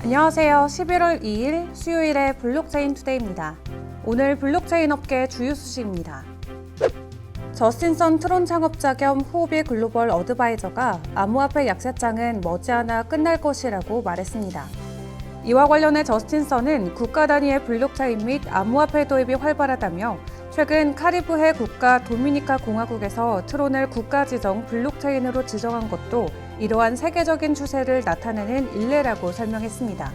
안녕하세요. 11월 2일 수요일의 블록체인 투데이입니다. 오늘 블록체인 업계 주요 소식입니다. 저스틴선 트론 창업자 겸 후오비 글로벌 어드바이저가 암호화폐 약세장은 머지않아 끝날 것이라고 말했습니다. 이와 관련해 저스틴선은 국가 단위의 블록체인 및 암호화폐 도입이 활발하다며 최근 카리브해 국가 도미니카 공화국에서 트론을 국가 지정 블록체인으로 지정한 것도 이러한 세계적인 추세를 나타내는 일례라고 설명했습니다.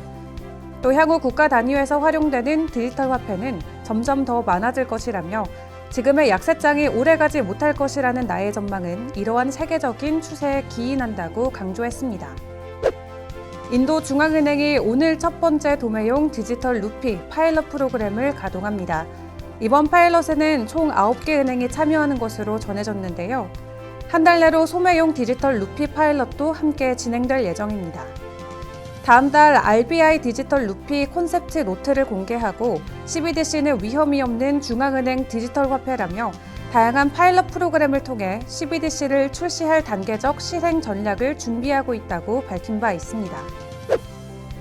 또 향후 국가 단위에서 활용되는 디지털 화폐는 점점 더 많아질 것이라며 지금의 약세장이 오래가지 못할 것이라는 나의 전망은 이러한 세계적인 추세에 기인한다고 강조했습니다. 인도 중앙은행이 오늘 첫 번째 도매용 디지털 루피 파일럿 프로그램을 가동합니다. 이번 파일럿에는 총 9개 은행이 참여하는 것으로 전해졌는데요. 한 달 내로 소매용 디지털 루피 파일럿도 함께 진행될 예정입니다. 다음 달 RBI 디지털 루피 콘셉트 노트를 공개하고 CBDC는 위험이 없는 중앙은행 디지털 화폐라며 다양한 파일럿 프로그램을 통해 CBDC를 출시할 단계적 실행 전략을 준비하고 있다고 밝힌 바 있습니다.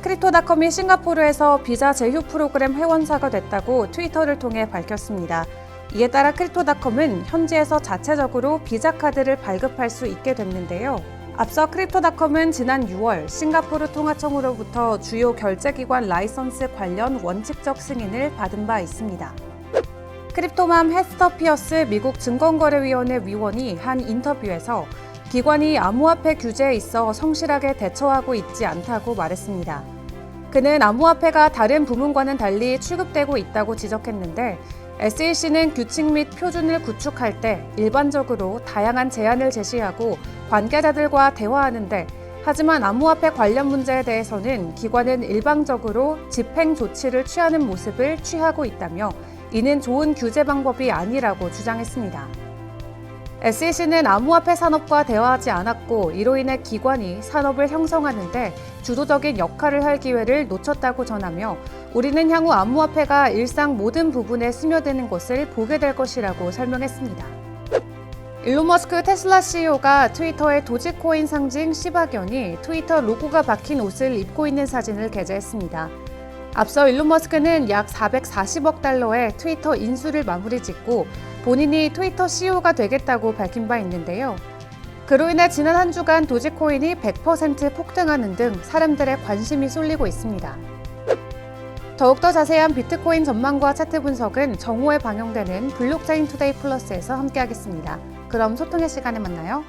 크립토닷컴이 싱가포르에서 비자 제휴 프로그램 회원사가 됐다고 트위터를 통해 밝혔습니다. 이에 따라 크립토닷컴은 현지에서 자체적으로 비자 카드를 발급할 수 있게 됐는데요. 앞서 크립토닷컴은 지난 6월 싱가포르 통화청으로부터 주요 결제기관 라이선스 관련 원칙적 승인을 받은 바 있습니다. 크립토맘 헤스터 피어스 미국 증권거래위원회 위원이 한 인터뷰에서 기관이 암호화폐 규제에 있어 성실하게 대처하고 있지 않다고 말했습니다. 그는 암호화폐가 다른 부문과는 달리 취급되고 있다고 지적했는데 SEC는 규칙 및 표준을 구축할 때 일반적으로 다양한 제안을 제시하고 관계자들과 대화하는데 하지만 암호화폐 관련 문제에 대해서는 기관은 일방적으로 집행 조치를 취하는 모습을 취하고 있다며 이는 좋은 규제 방법이 아니라고 주장했습니다. SEC는 암호화폐 산업과 대화하지 않았고 이로 인해 기관이 산업을 형성하는데 주도적인 역할을 할 기회를 놓쳤다고 전하며 우리는 향후 암호화폐가 일상 모든 부분에 스며드는 것을 보게 될 것이라고 설명했습니다. 일론 머스크 테슬라 CEO가 트위터의 도지코인 상징 시바견이 트위터 로고가 박힌 옷을 입고 있는 사진을 게재했습니다. 앞서 일론 머스크는 약 440억 달러의 트위터 인수를 마무리 짓고 본인이 트위터 CEO가 되겠다고 밝힌 바 있는데요. 그로 인해 지난 한 주간 도지코인이 100% 폭등하는 등 사람들의 관심이 쏠리고 있습니다. 더욱더 자세한 비트코인 전망과 차트 분석은 정오에 방영되는 블록체인 투데이 플러스에서 함께하겠습니다. 그럼 소통의 시간에 만나요.